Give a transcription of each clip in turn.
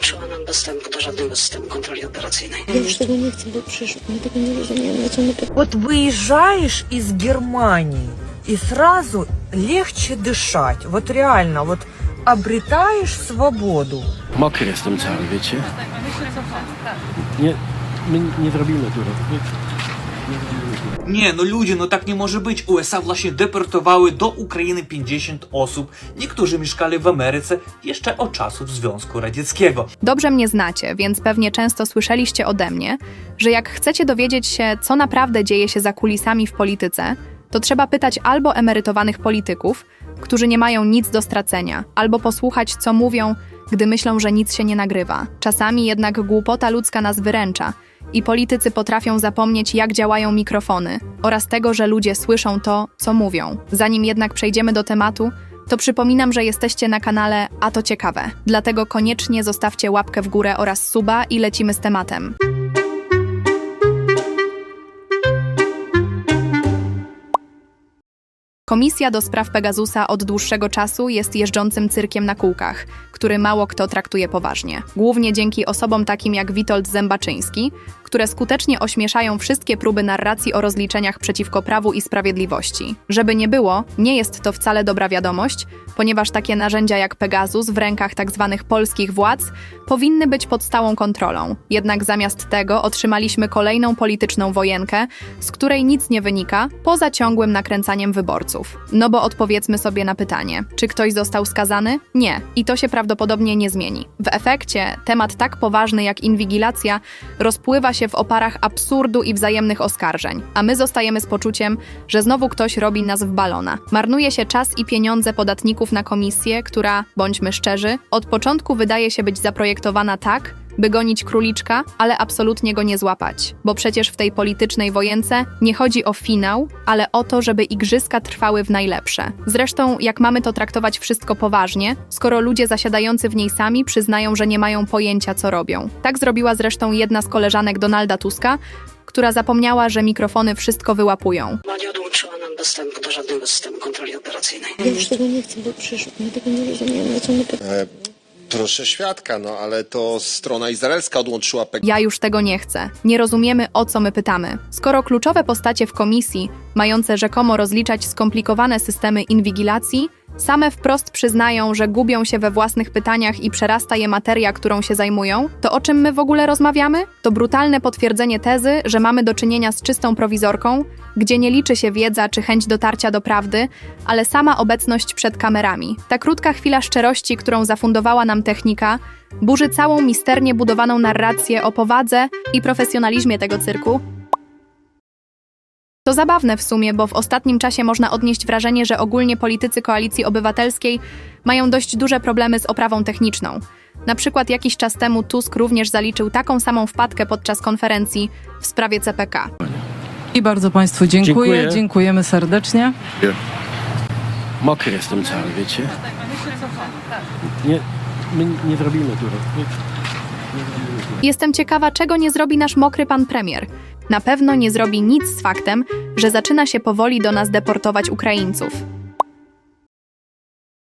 odłączyła nam dostępu do żadnego systemu kontroli operacyjnej. Ja już tego nie chcę, bo przecież my tego nie rozumiemy, na co my pytamy. Вот выезжаешь из Германии, и сразу легче дышать. Вот реально, вот обретаешь свободу. Mokry jestem cały, wiecie? Nie, my nie zrobimy tego. Nie, no ludzie, no tak nie może być. USA właśnie deportowały do Ukrainy 50 osób. Niektórzy mieszkali w Ameryce jeszcze od czasów Związku Radzieckiego. Dobrze mnie znacie, więc pewnie często słyszeliście ode mnie, że jak chcecie dowiedzieć się, co naprawdę dzieje się za kulisami w polityce, to trzeba pytać albo emerytowanych polityków, którzy nie mają nic do stracenia, albo posłuchać, co mówią, gdy myślą, że nic się nie nagrywa. Czasami jednak głupota ludzka nas wyręcza i politycy potrafią zapomnieć, jak działają mikrofony oraz tego, że ludzie słyszą to, co mówią. Zanim jednak przejdziemy do tematu, to przypominam, że jesteście na kanale A to ciekawe. Dlatego koniecznie zostawcie łapkę w górę oraz suba i lecimy z tematem. Komisja do spraw Pegasusa od dłuższego czasu jest jeżdżącym cyrkiem na kółkach, który mało kto traktuje poważnie. Głównie dzięki osobom takim jak Witold Zębaczyński, które skutecznie ośmieszają wszystkie próby narracji o rozliczeniach przeciwko prawu i sprawiedliwości. Żeby nie było, nie jest to wcale dobra wiadomość, ponieważ takie narzędzia jak Pegasus w rękach tzw. polskich władz powinny być pod stałą kontrolą. Jednak zamiast tego otrzymaliśmy kolejną polityczną wojenkę, z której nic nie wynika, poza ciągłym nakręcaniem wyborców. No bo odpowiedzmy sobie na pytanie, czy ktoś został skazany? Nie. I to się prawdopodobnie nie zmieni. W efekcie temat tak poważny jak inwigilacja rozpływa się w oparach absurdu i wzajemnych oskarżeń, a my zostajemy z poczuciem, że znowu ktoś robi nas w balona. Marnuje się czas i pieniądze podatników na komisję, która, bądźmy szczerzy, od początku wydaje się być zaprojektowana tak, by gonić króliczka, ale absolutnie go nie złapać. Bo przecież w tej politycznej wojence nie chodzi o finał, ale o to, żeby igrzyska trwały w najlepsze. Zresztą, jak mamy to traktować wszystko poważnie, skoro ludzie zasiadający w niej sami przyznają, że nie mają pojęcia, co robią. Tak zrobiła zresztą jedna z koleżanek Donalda Tuska, która zapomniała, że mikrofony wszystko wyłapują. Bo nie odłączyła nam dostępu do żadnego systemu kontroli operacyjnej. Ja już tego nie chcę, bo przecież my tego nie rozumiemy, co my. E, Proszę świadka, no ale to strona izraelska odłączyła. Ja już tego nie chcę. Nie rozumiemy, o co my pytamy. Skoro kluczowe postacie w komisji, mające rzekomo rozliczać skomplikowane systemy inwigilacji, same wprost przyznają, że gubią się we własnych pytaniach i przerasta je materia, którą się zajmują, to o czym my w ogóle rozmawiamy? To brutalne potwierdzenie tezy, że mamy do czynienia z czystą prowizorką, gdzie nie liczy się wiedza czy chęć dotarcia do prawdy, ale sama obecność przed kamerami. Ta krótka chwila szczerości, którą zafundowała nam technika, burzy całą misternie budowaną narrację o powadze i profesjonalizmie tego cyrku. To zabawne w sumie, bo w ostatnim czasie można odnieść wrażenie, że ogólnie politycy koalicji obywatelskiej mają dość duże problemy z oprawą techniczną. Na przykład jakiś czas temu Tusk również zaliczył taką samą wpadkę podczas konferencji w sprawie CPK. I bardzo Państwu dziękuję. Dziękuję. Dziękujemy serdecznie. Mokry jestem cały, wiecie? Nie, my nie zrobimy tego. Jestem ciekawa, czego nie zrobi nasz mokry pan premier. Na pewno nie zrobi nic z faktem, że zaczyna się powoli do nas deportować Ukraińców.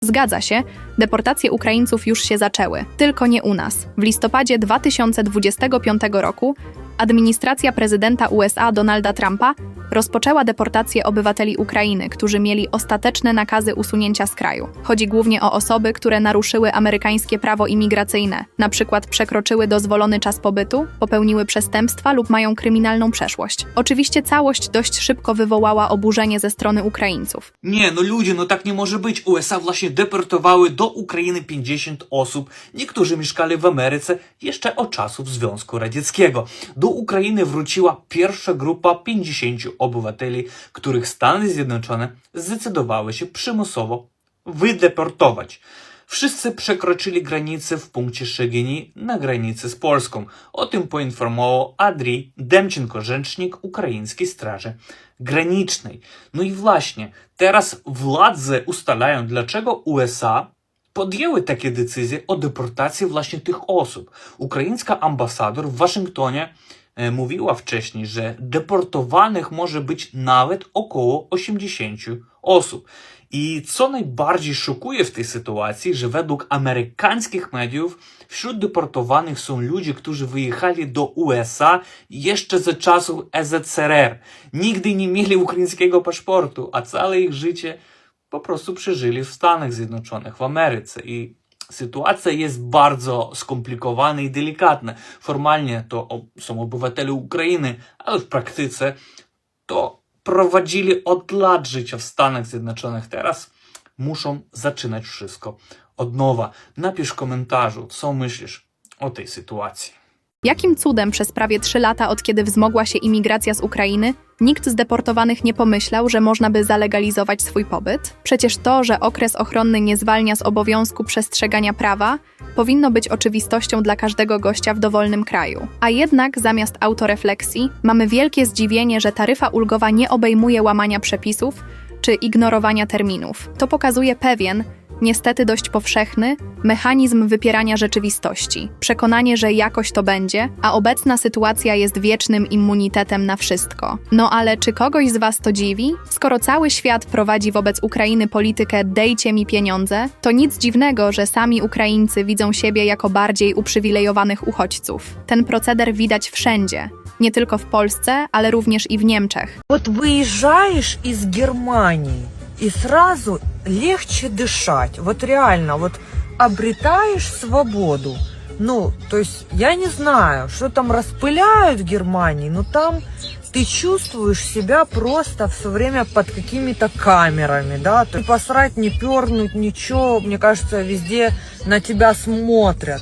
Zgadza się, deportacje Ukraińców już się zaczęły, tylko nie u nas. W listopadzie 2025 roku administracja prezydenta USA Donalda Trumpa rozpoczęła deportację obywateli Ukrainy, którzy mieli ostateczne nakazy usunięcia z kraju. Chodzi głównie o osoby, które naruszyły amerykańskie prawo imigracyjne, przykład przekroczyły dozwolony czas pobytu, popełniły przestępstwa lub mają kryminalną przeszłość. Oczywiście całość dość szybko wywołała oburzenie ze strony Ukraińców. Nie, no ludzie, no tak nie może być. USA właśnie deportowały do Ukrainy 50 osób. Niektórzy mieszkali w Ameryce jeszcze od czasów Związku Radzieckiego. Do Ukrainy wróciła pierwsza grupa 50 obywateli, których Stany Zjednoczone zdecydowały się przymusowo wydeportować. Wszyscy przekroczyli granicę w punkcie Szegini na granicy z Polską. O tym poinformował Adrii Demczenko, rzecznik ukraińskiej Straży Granicznej. No i właśnie, teraz władze ustalają, dlaczego USA podjęły takie decyzje o deportacji właśnie tych osób. Ukraińska ambasador w Waszyngtonie mówiła wcześniej, że deportowanych może być nawet około 80 osób. I co najbardziej szokuje w tej sytuacji, że według amerykańskich mediów wśród deportowanych są ludzie, którzy wyjechali do USA jeszcze ze czasów EZCRR. Nigdy nie mieli ukraińskiego paszportu, a całe ich życie po prostu przeżyli w Stanach Zjednoczonych, w Ameryce. I sytuacja jest bardzo skomplikowana i delikatna. Formalnie to są obywatele Ukrainy, ale w praktyce to prowadzili od lat życia w Stanach Zjednoczonych. Teraz muszą zaczynać wszystko od nowa. Napisz w komentarzu, co myślisz o tej sytuacji. Jakim cudem przez prawie trzy lata, od kiedy wzmogła się imigracja z Ukrainy, nikt z deportowanych nie pomyślał, że można by zalegalizować swój pobyt? Przecież to, że okres ochronny nie zwalnia z obowiązku przestrzegania prawa, powinno być oczywistością dla każdego gościa w dowolnym kraju. A jednak zamiast autorefleksji mamy wielkie zdziwienie, że taryfa ulgowa nie obejmuje łamania przepisów czy ignorowania terminów. To pokazuje pewien, niestety dość powszechny, mechanizm wypierania rzeczywistości. Przekonanie, że jakoś to będzie, a obecna sytuacja jest wiecznym immunitetem na wszystko. No ale czy kogoś z Was to dziwi? Skoro cały świat prowadzi wobec Ukrainy politykę dejcie mi pieniądze, to nic dziwnego, że sami Ukraińcy widzą siebie jako bardziej uprzywilejowanych uchodźców. Ten proceder widać wszędzie. Nie tylko w Polsce, ale również i w Niemczech. Вот выезжаешь из Германии, и сразу легче дышать. Вот реально, вот обретаешь свободу. Ну, то есть, я не знаю, что там распыляют в Германии, но там ты чувствуешь себя просто все время под какими-то камерами, да, есть посрать, не пернуть, ничего, мне кажется, везде на тебя смотрят.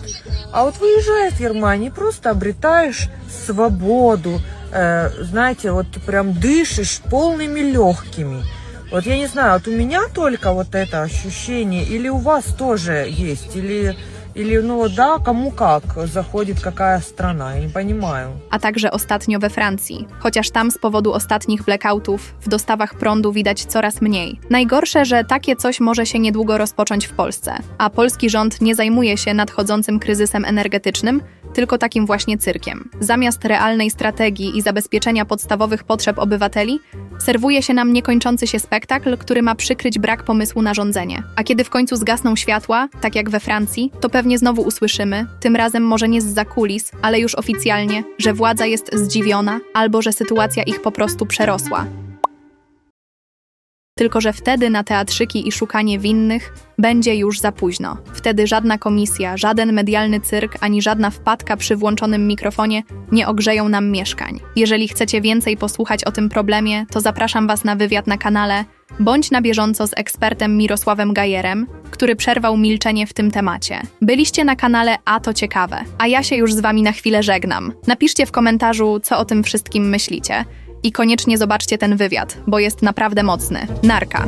А вот выезжая из Германии, просто обретаешь свободу, э, знаете, вот ты прям дышишь полными легкими. Вот я не знаю, вот у меня только вот это ощущение, или у вас тоже есть, или, или ну да, кому как заходит какая страна, я не понимаю. a także ostatnio we Francji, chociaż tam z powodu ostatnich blackoutów w dostawach prądu widać coraz mniej. Najgorsze, że takie coś może się niedługo rozpocząć w Polsce, a polski rząd nie zajmuje się nadchodzącym kryzysem energetycznym, tylko takim właśnie cyrkiem. Zamiast realnej strategii i zabezpieczenia podstawowych potrzeb obywateli, serwuje się nam niekończący się spektakl, który ma przykryć brak pomysłu na rządzenie. A kiedy w końcu zgasną światła, tak jak we Francji, to pewnie znowu usłyszymy, tym razem może nie z kulis, ale już oficjalnie, że władza jest zdziwiona albo że sytuacja ich po prostu przerosła. Tylko, że wtedy na teatrzyki i szukanie winnych będzie już za późno. Wtedy żadna komisja, żaden medialny cyrk ani żadna wpadka przy włączonym mikrofonie nie ogrzeją nam mieszkań. Jeżeli chcecie więcej posłuchać o tym problemie, to zapraszam Was na wywiad na kanale Bądź na bieżąco z ekspertem Mirosławem Gajerem, który przerwał milczenie w tym temacie. Byliście na kanale A to ciekawe, a ja się już z Wami na chwilę żegnam. Napiszcie w komentarzu, co o tym wszystkim myślicie. I koniecznie zobaczcie ten wywiad, bo jest naprawdę mocny. Narka.